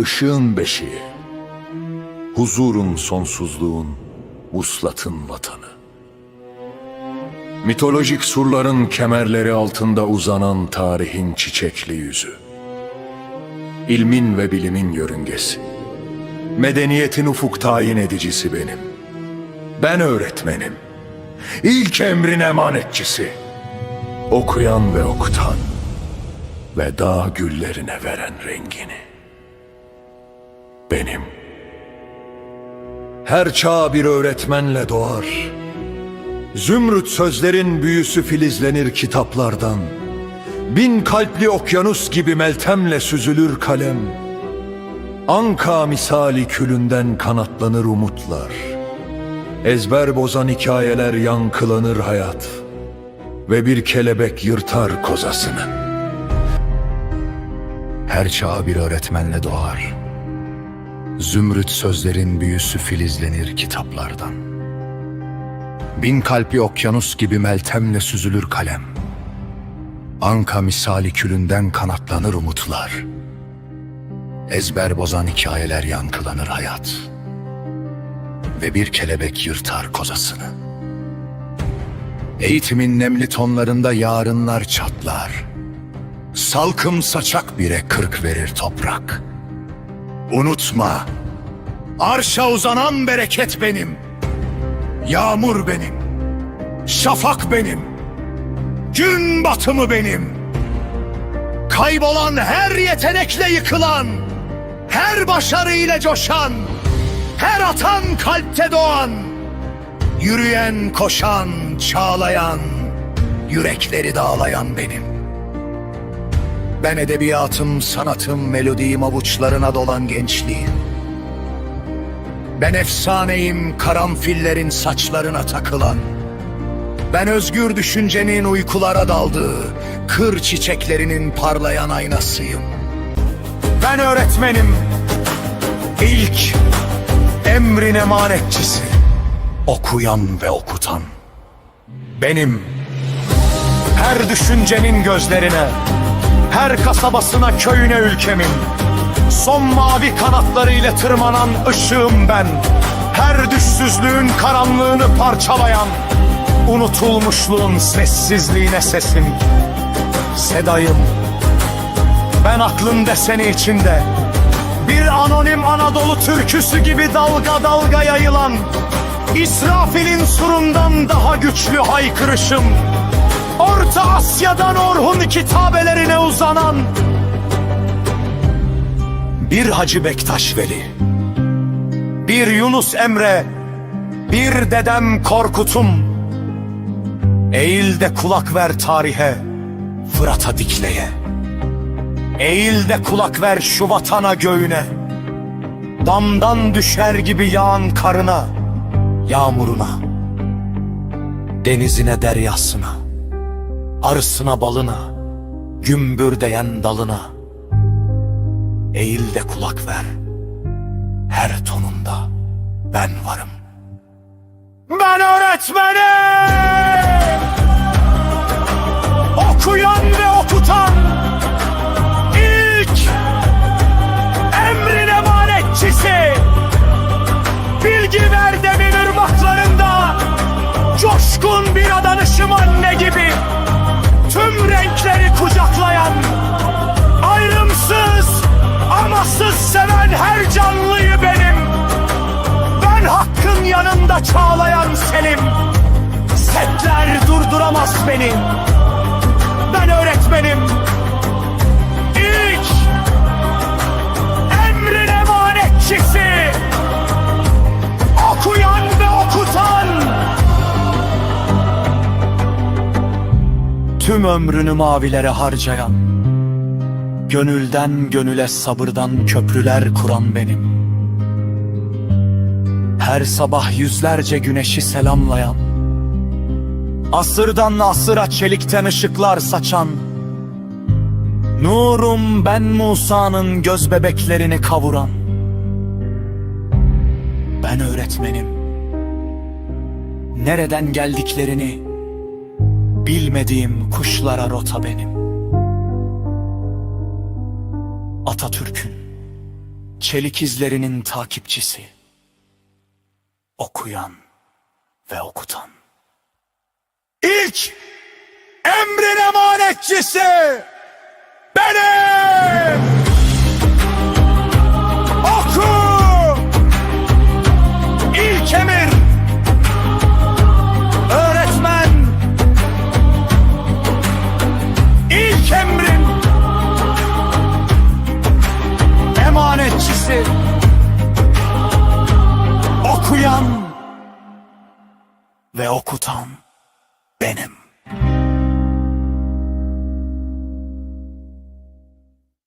ışığın beşiği. Huzurun sonsuzluğun, vuslatın vatanı. Mitolojik surların kemerleri altında uzanan tarihin çiçekli yüzü. İlmin ve bilimin yörüngesi. Medeniyetin ufuk tayin edicisi benim. Ben öğretmenim. İlk emrin emanetçisi. Okuyan ve okutan ve dağ güllerine veren rengini. Benim. Her çağ bir öğretmenle doğar. Zümrüt sözlerin büyüsü filizlenir kitaplardan. Bin kalpli okyanus gibi meltemle süzülür kalem. Anka misali külünden kanatlanır umutlar. Ezber bozan hikayeler yankılanır hayat. Ve bir kelebek yırtar kozasını. Her çağ bir öğretmenle doğar. Zümrüt sözlerin büyüsü filizlenir kitaplardan. Bin kalpli okyanus gibi meltemle süzülür kalem. Anka misali külünden kanatlanır umutlar. Ezber bozan hikayeler yankılanır hayat. Ve bir kelebek yırtar kozasını. Eğitimin nemli tonlarında yarınlar çatlar. Salkım saçak bire kırk verir toprak. Unutma, arşa uzanan bereket benim. Yağmur benim, şafak benim, gün batımı benim. Kaybolan her yetenekle yıkılan, her başarıyla coşan, her atan kalpte doğan, yürüyen, koşan, çağlayan, yürekleri dağlayan benim. Ben edebiyatım, sanatım, melodiyim avuçlarına dolan gençliğim. Ben efsaneyim, karanfillerin saçlarına takılan. Ben özgür düşüncenin uykulara daldığı, kır çiçeklerinin parlayan aynasıyım. Ben öğretmenim, ilk emrin emanetçisi, okuyan ve okutan. Benim her düşüncenin gözlerine, her kasabasına, köyüne ülkemin. Son mavi kanatlarıyla tırmanan ışığım ben. Her düşsüzlüğün karanlığını parçalayan, unutulmuşluğun sessizliğine sesim. Sedayım, ben aklın deseni içinde. Bir anonim Anadolu türküsü gibi dalga dalga yayılan, İsrafil'in surundan daha güçlü haykırışım. Orta Asya'dan Orhun kitabelerine uzanan bir Hacı Bektaş Veli, bir Yunus Emre, bir dedem Korkut'um. Eğil de kulak ver tarihe, Fırat'a Dikle'ye. Eğil de kulak ver şu vatana göğüne. Damdan düşer gibi yağan karına, yağmuruna. Denizine deryasına arısına balına, gümbür değen dalına. Eğil de kulak ver, her tonunda ben varım. Ben öğretmenim! Seven her canlıyı benim. Ben hakkın yanında çağlayan Selim. Setler durduramaz beni. Ben öğretmenim. İlk emrin emanetçisi. Okuyan ve okutan. Tüm ömrünü mavilere harcayan, gönülden gönüle sabırdan köprüler kuran benim. Her sabah yüzlerce güneşi selamlayan, asırdan asıra çelikten ışıklar saçan, nurum ben Musa'nın göz bebeklerini kavuran, ben öğretmenim. Nereden geldiklerini Bilmediğim kuşlara rota benim. Atatürk'ün Çelik izlerinin takipçisi. Okuyan ve okutan. İlk emrin emanetçisi benim. Ve okutan benim.